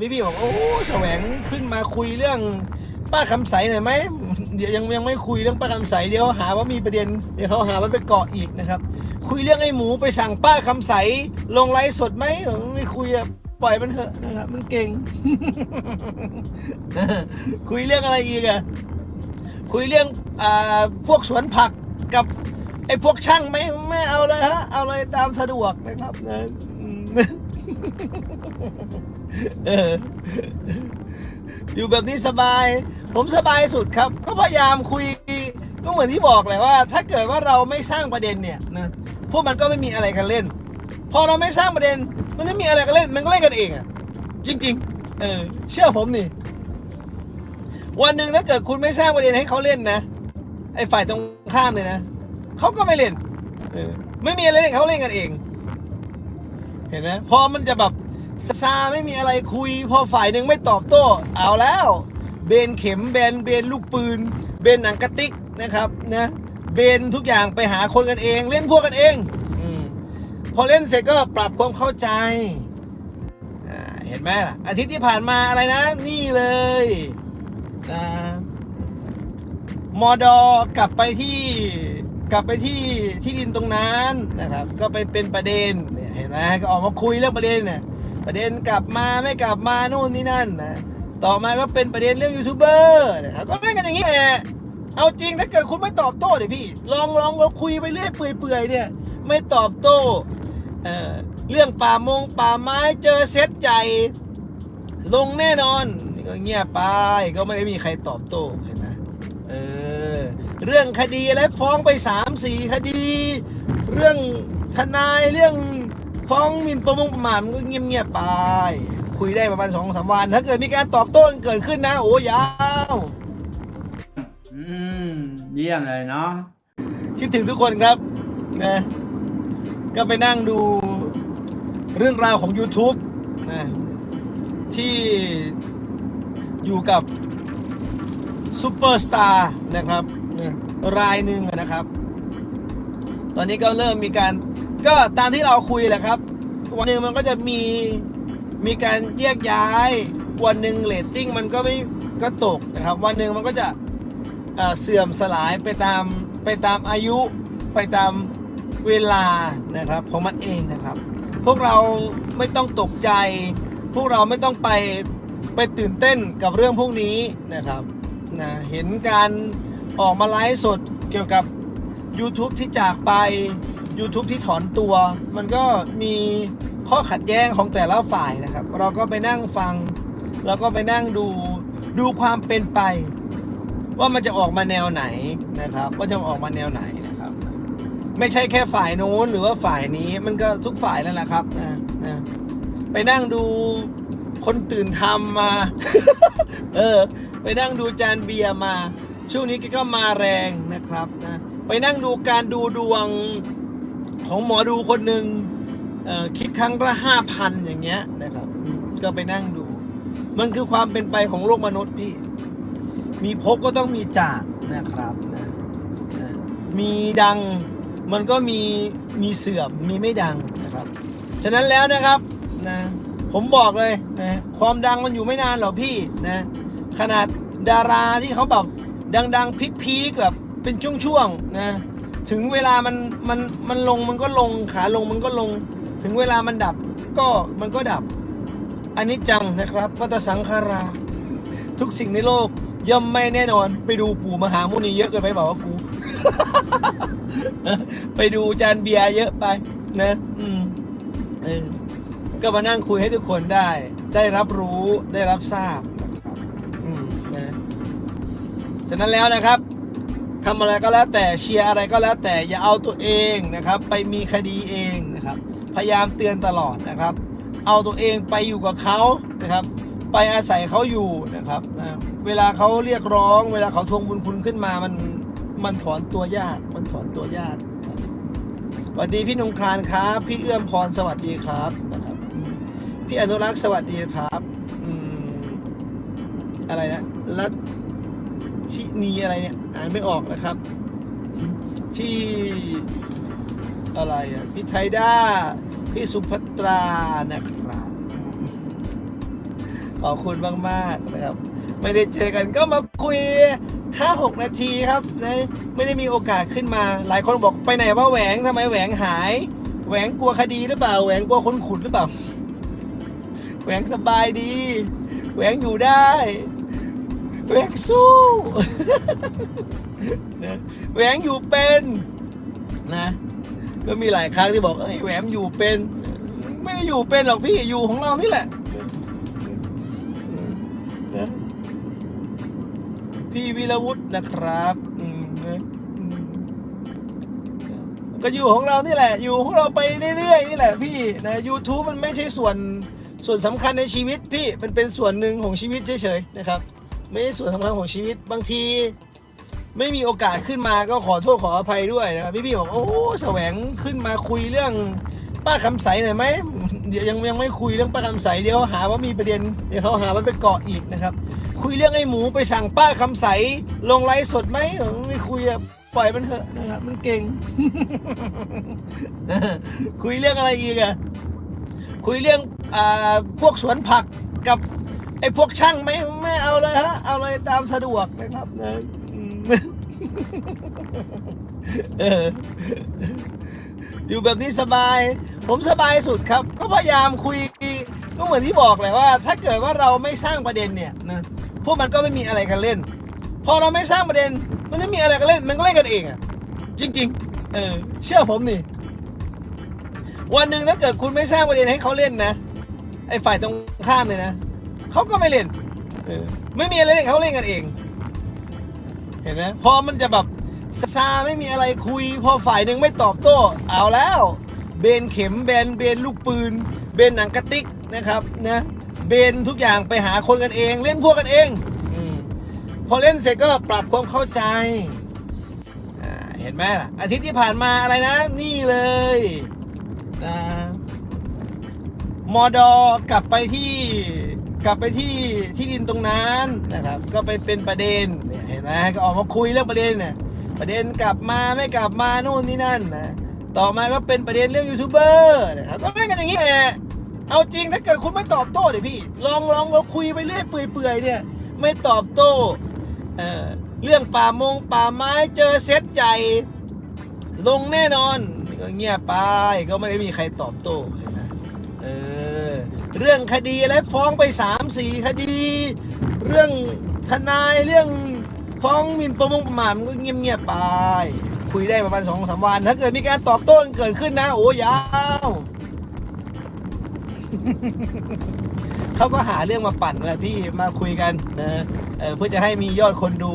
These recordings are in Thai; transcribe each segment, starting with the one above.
พี่พี่ๆบอกโอ้แสวงขึ้นมาคุยเรื่องป้าคำใสหน่อยไหมเดี๋ยวยังยังไม่คุยเรื่องป้าคำใสเดี๋ยวหาว่ามีประเด็นเดี๋ยวเขาหาว่าไปเกาะอีกนะครับ คุยเรื่องไอ้หมูไปสั่งป้าคำใสลงไลฟ์สดไหมไม่คุยอะปล่อยมันเถอะนะครับมันเก่ง คุยเรื่องอะไรอีกอะคุยเรื่องอ่าพวกสวนผักกับไอ้พวกช่างไม่ไม่เอาเลยฮะเอาเลยตามสะดวกนะครับนะอืม เอออยู่แบบนี้สบาย ผมสบายสุดครับ ก็พยายามคุย ก็เหมือนที่บอกแหละว่า ถ้าเกิดว่าเราไม่สร้างประเด็นเนี่ยนะพวกมันก็ไม่มีอะไรกันเล่น พอเราไม่สร้างประเด็น มันไม่มีอะไรกันเล่น มันก็เล่นกันเองอะจริง ๆ เออ เชื่อผมนี่วันหนึ่งถ้าเกิดคุณไม่สร้างประเด็นให้เขาเล่นนะไอ้ฝ่ายตรงข้ามเลยนะเขาก็ไม่เล่น เออ ไม่มีอะไรเล่นเขาเล่นกันเอง เห็นไหมพอมันจะแบบ ซาไม่มีอะไรคุย พอฝ่ายหนึ่งไม่ตอบโต้ เอาแล้ว เบนเข็มเบนเบนลูกปืน เบนหนังกระติกนะครับนะเบนทุกอย่างไปหาคนกันเอง เล่นพวกกันเองอมพอเล่นเสร็จก็ปรับความเข้าใจอ่าเห็นไหมล่ะอาทิตย์ที่ผ่านมาอะไรนะ นี่เลยนะมอดอกลับไปที่กลับไปที่ที่ดินตรงนั้นนะครับ ก็ไปเป็นประเด็นเนี่ยเห็นไหมก็ออกมาคุยเรื่องประเด็นเนี่ย ประเด็นกลับมาไม่กลับมานู่นนี่นั่นนะต่อมาก็เป็นประเด็นเรื่องยูทูบเบอร์นะครับก็เล่นกันอย่างนี้แหละเอาจริงถ้าเกิดคุณไม่ตอบโต้เดี๋ยพี่ ลองลองเราคุยไปเรื่อยเปื่อยๆเนี่ย ไม่ตอบโต้เอ่อเรื่องป่ามงป่าไม้เจอเซตใหญ่ลงแน่นอนนี่ก็เงียบไปก็ไม่ได้มีใครตอบโต้เห็นไหมเออเรื่องคดีอะไรฟ้องไปสามสี่คดี เรื่องทนายเรื่อง ฟ้องหมิ่นประมงประมาทมันก็เงียบๆไป คุยได้ประมาณสองสามวัน ถ้าเกิดมีการตอบโต้กันเกิดขึ้นนะ โอ้ยาว อืม เยี่ยมเลยเนาะคิดถึงทุกคนครับนะก็ไปนั่งดูเรื่องราวของ YouTube นะที่อยู่กับซูเปอร์สตาร์นะครับนะรายหนึ่งอะนะครับ ตอนนี้ก็เริ่มมีการ ก็ตามที่เราคุยแหละครับ วันหนึ่งมันก็จะมีมีการแยกย้าย วันหนึ่งเรตติ้งมันก็ไม่ก็ตกนะครับ วันหนึ่งมันก็จะเอ่อเสื่อมสลายไปตามไปตามอายุไปตามเวลานะครับของมันเองนะครับ พวกเราไม่ต้องตกใจ พวกเราไม่ต้องไปไปตื่นเต้นกับเรื่องพวกนี้นะครับนะเห็นการออกมาไลฟ์สดเกี่ยวกับ YouTube ที่จากไป YouTube ที่ถอนตัว มันก็มีข้อขัดแย้งของแต่ละฝ่ายนะครับ เราก็ไปนั่งฟังเราก็ไปนั่งดูดูความเป็นไป ว่ามันจะออกมาแนวไหนนะครับ ว่าจะออกมาแนวไหนนะครับ ไม่ใช่แค่ฝ่ายโน้นหรือว่าฝ่ายนี้มันก็ทุกฝ่ายนั่นแหละครับนะนะไปนั่งดูคนตื่นทำมา เออ ไปนั่งดูจานเบียร์มา ช่วงนี้ก็มาแรงนะครับนะ ไปนั่งดูการดูดวง ของหมอดูคนหนึ่งคิดครั้งละห้าพันอย่างเงี้ยนะครับ ก็ไปนั่งดู มันคือความเป็นไปของโลกมนุษย์พี่ มีพบก็ต้องมีจากนะครับนะมีดังมันก็มีมีเสื่อมมีไม่ดังนะครับ ฉะนั้นแล้วนะครับนะผมบอกเลยนะความดังมันอยู่ไม่นานหรอกพี่นะขนาดดาราที่เขาแบบดังๆพีคๆแบบเป็นช่วงๆนะ ถึงเวลามันมันมันลงมันก็ลงขาลงมันก็ลง ถึงเวลามันดับก็มันก็ดับอันนี้จังนะครับวัตสังขารา ทุกสิ่งในโลกย่อมไม่แน่นอน ไปดูปู่มหามุนีเยอะเกินไปบอกว่ากู ไปดูจานเบียร์เยอะไปนะ อืมเออก็มานั่งคุยให้ทุกคนได้ ได้รับรู้ได้รับทราบนะครับ อืมนะ ฉะนั้นแล้วนะครับ ทำอะไรก็แล้วแต่เชียร์อะไรก็แล้วแต่อย่าเอาตัวเองนะครับ ไปมีคดีเองนะครับ พยายามเตือนตลอดนะครับ เอาตัวเองไปอยู่กับเขานะครับ ไปอาศัยเขาอยู่นะครับนะเวลาเขาเรียกร้อง เวลาเขาทวงบุญคุณขึ้นมามันมันถอนตัวยากมันถอนตัวยากสวัสดีพี่นงครานครับ พี่เอื้อมพรสวัสดีครับนะครับพี่อนุรักษ์สวัสดีครับ อืมอะไรนะรัต ชินีอะไรเนี่ย อ่านไม่ออกนะครับ พี่อะไรอะพี่ไทด้า พี่สุภัตรานะครับ ขอบคุณมากๆนะครับ ไม่ได้เจอกันก็มาคุยห้าหกนาทีครับไม่ได้มีโอกาสขึ้นมา หลายคนบอกไปไหนว่าแหวงทำไมแหวงหาย แหวงกลัวคดีหรือเปล่า แหวงกลัวคนขุดหรือเปล่า แหวงสบายดี แหวงอยู่ได้ แหวงสู้นะแหวงอยู่เป็นนะ ก็มีหลายครั้งที่บอกเอ้ยแหวงอยู่เป็น ไม่ได้อยู่เป็นหรอกพี่อยู่ของเรานี่แหละนะพี่วิรวุฒินะครับอืมนะก็อยู่ของเรานี่แหละ อยู่ของเราไปเรื่อยๆนี่แหละพี่นะ YouTube มันไม่ใช่ส่วนส่วนสำคัญในชีวิตพี่มันเป็นส่วนหนึ่งของชีวิตเฉยๆนะครับ ไม่ใช่ส่วนสำคัญของชีวิตบางที ไม่มีโอกาสขึ้นมาก็ขอโทษขออภัยด้วยนะครับพี่ๆบอกโอ้แสวงขึ้นมาคุยเรื่องป้าคำใสหน่อยไหมเดี๋ยวยังยังไม่คุยเรื่องป้าคำใสเดี๋ยวหาว่ามีประเด็นเดี๋ยวเขาหาว่าไปเกาะอีกนะครับ คุยเรื่องไอ้หมูไปสั่งป้าคำใสลงไลฟ์สดไหมเออไม่คุยอะปล่อยมันเถอะนะครับมันเก่ง คุยเรื่องอะไรอีกอะคุยเรื่องอ่าพวกสวนผักกับ อ้พวกช่างไม่ไม่เอาเลยฮะ เอาเลยตามสะดวกนะครับนะอืมเอออยู่แบบนี้สบาย ผมสบายสุดครับ ก็พยายามคุย ก็เหมือนที่บอกแหละว่า ถ้าเกิดว่าเราไม่สร้างประเด็นเนี่ยนะพวกมันก็ไม่มีอะไรกันเล่น พอเราไม่สร้างประเด็น มันไม่มีอะไรกันเล่น มันก็เล่นกันเองอะจริง ๆ เออ เชื่อผมนี่วันหนึ่งถ้าเกิดคุณไม่สร้างประเด็นให้เขาเล่นนะไอ้ฝ่ายตรงข้ามเลยนะ เขาก็ไม่เล่น เออไม่มีอะไรเล่นเขาเล่นกันเอง เห็นไหมพอมันจะแบบซาไม่มีอะไรคุย พอฝ่ายหนึ่งไม่ตอบโต้ เอาแล้ว เบนเข็มเบนเบนลูกปืน เบนหนังกระติกนะครับนะเบนทุกอย่างไปหาคนกันเอง เล่นพวกกันเองอมพอเล่นเสร็จก็ปรับความเข้าใจอ่าเห็นไหมล่ะอาทิตย์ที่ผ่านมาอะไรนะ นี่เลยนะมอดอกลับไปที่ กลับไปที่ที่ดินตรงนั้นนะครับ ก็ไปเป็นประเด็นเนี่ยเห็นไหมก็ออกมาคุยเรื่องประเด็นเนี่ยประเด็นกลับมาไม่กลับมาโน่นนี่นั่นนะต่อมาก็เป็นประเด็นเรื่องยูทูบเบอร์นะครับก็เล่นกันอย่างนี้แหละเอาจริงถ้าเกิดคุณไม่ตอบโต้เดี๋ยพี่ ลองลองเราคุยไปเรื่อยเปื่อยๆเนี่ย ไม่ตอบโต้เอ่อเรื่องป่ามงป่าไม้เจอเซตใหญ่ลงแน่นอนก็เงียบไปก็ไม่ได้มีใครตอบโต้เห็นไหมเออ เรื่องคดีอะไรฟ้องไปสามสี่คดี เรื่องทนายเรื่องฟ้องหมินประมงประมาทมันก็เงียบๆไป คุยได้ประมาณสองสามวัน ถ้าเกิดมีการตอบโต้เกิดขึ้นนะ โอ้ยาว เขาก็หาเรื่องมาปั่นแหละพี่มาคุยกันนะเพื่อจะให้มียอดคนดู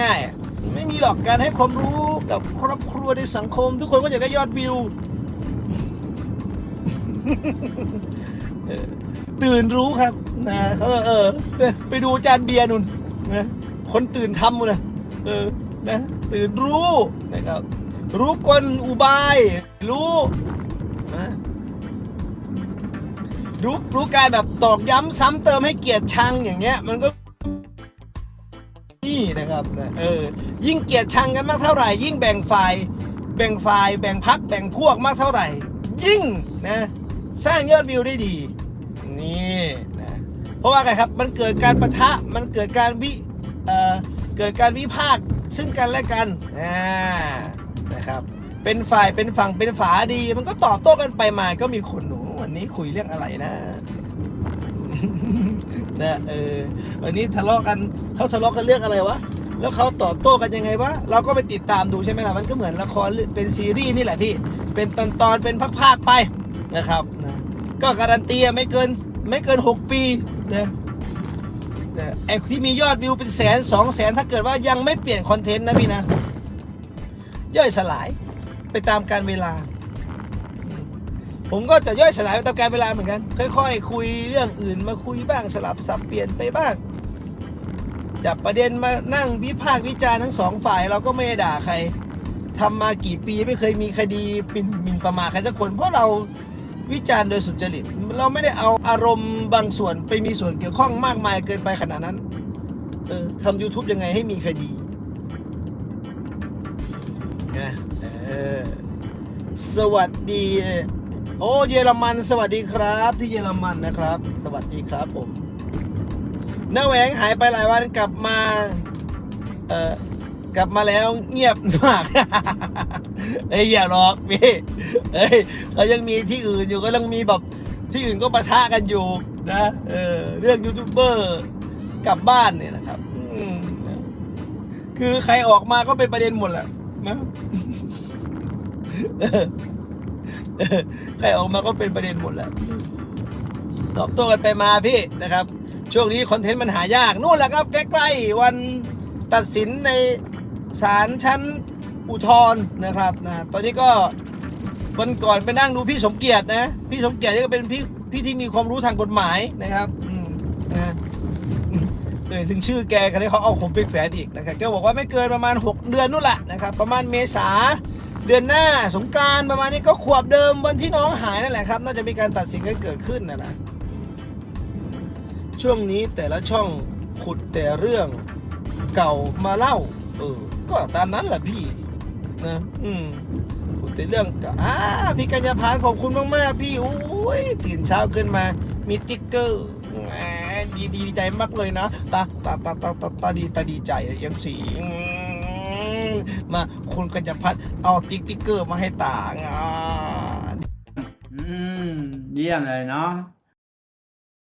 ง่าย ๆ ไม่มีหรอกการให้ความรู้กับครอบครัวในสังคม ทุกคนก็อยากได้ยอดวิว ตื่นรู้ครับนะเออเออเออไปดูจานเบียร์นุ่นนะคนตื่นทำเลยเออนะตื่นรู้นะครับ รู้กลอุบาย รู้รู้รู้การแบบตอกย้ำซ้ำเติมให้เกียรติชังอย่างเงี้ย มันก็นี่นะครับนะเออยิ่งเกียดชังกันมากเท่าไหร่ ยิ่งแบ่งฝ่ายแบ่งฝ่ายแบ่งพักแบ่งพวกมากเท่าไหร่ ยิ่งนะสร้างยอดวิวได้ดี นี่นะเพราะว่าไงครับมันเกิดการประทะมันเกิดการวิเอ่อเกิดการวิพากษ์ซึ่งกันและกันอ่านะครับเป็นฝ่ายเป็นฝั่งเป็นฝาดี มันก็ตอบโต้กันไปมาก็มีคนหนูวันนี้คุยเรื่องอะไรนะนะเออวันนี้ทะเลาะกันเขาทะเลาะกันเรื่องอะไรวะแล้วเขาตอบโต้กันยังไงวะเราก็ไปติดตามดูใช่ไหมล่ะมันก็เหมือนละครเป็นซีรีส์นี่แหละพี่ เป็นตอนตอนเป็นภาคๆไปนะครับนะก็การันตีไม่เกิน ไม่เกิน 6 ปีนะนะไอ้ที่มียอดวิวเป็นแสนสองแสนถ้าเกิดว่ายังไม่เปลี่ยนคอนเทนต์นะพี่นะ ย่อยสลายไปตามการเวลา ผมก็จะย่อยสลายไปตามการเวลาเหมือนกัน ค่อยๆคุยเรื่องอื่นมาคุยบ้างสลับสับเปลี่ยนไปบ้างจับประเด็นมานั่งวิพากษ์วิจารณ์ทั้งสองฝ่ายเราก็ไม่ได้ด่าใครทำมากี่ปีไม่เคยมีคดีหมิ่นหมิ่นประมาทใครสักคนเพราะเรา วิจารณ์โดยสุจริต เราไม่ได้เอาอารมณ์บางส่วนไปมีส่วนเกี่ยวข้องมากมายเกินไปขนาดนั้นเออทำ YouTube ยังไงให้มีคดีนะเออสวัสดี โอ้เยอรมัน สวัสดีครับ ที่เยอรมันนะครับ สวัสดีครับผมน้าแหวงหายไปหลายวันกลับมาเออ กลับมาแล้วเงียบมากเอ้ยอย่าหรอกพี่เอ้ยเขายังมีที่อื่นอยู่ก็ยังมีแบบที่อื่นก็ปะทะกันอยู่นะเออเรื่องยูทูบเบอร์กลับบ้านเนี่ยนะครับคือใครออกมาก็เป็นประเด็นหมดแหละนะใครออกมาก็เป็นประเด็นหมดแหละตอบโต้กันไปมาพี่นะครับ ช่วงนี้คอนเทนต์มันหายากนู่นแหละครับ ใกล้ๆวันตัดสินใน ศาลชั้นอุทธรณ์นะครับนะตอนนี้ก็วันก่อนไปนั่งดูพี่สมเกียรตินะ พี่สมเกียรตินี่ก็เป็นพี่พี่ที่มีความรู้ทางกฎหมายนะครับนะเลยถึงชื่อแกกันที่เขาเอาผมไปแขวนอีกนะครับแกบอกว่าไม่เกินประมาณ 6 เดือนนู่นแหละนะครับประมาณเมษาเดือนหน้าสงกานต์ประมาณนี้ก็ขวบเดิมวันที่น้องหายนั่นแหละครับ น่าจะมีการตัดสินกันเกิดขึ้นนะนะช่วงนี้แต่ละช่องขุดแต่เรื่องเก่ามาเล่าเออ ก็ตามนั้นแหละพี่นะอืมขุดแต่เรื่องก่าอ่าพี่กัญญาพานขอบคุณมากๆพี่โอ้ยตื่นเช้าขึ้นมา มีติ๊กเกอร์แหมดีดีใจมากเลยนะตาตาตาตาตาตาดีตาดีใจเอ็มสีมาคุณกัญญาพัฒน์เอาติ๊กติ๊กเกอร์มาให้ตาอ่าอืมเยี่ยมเลยเนาะ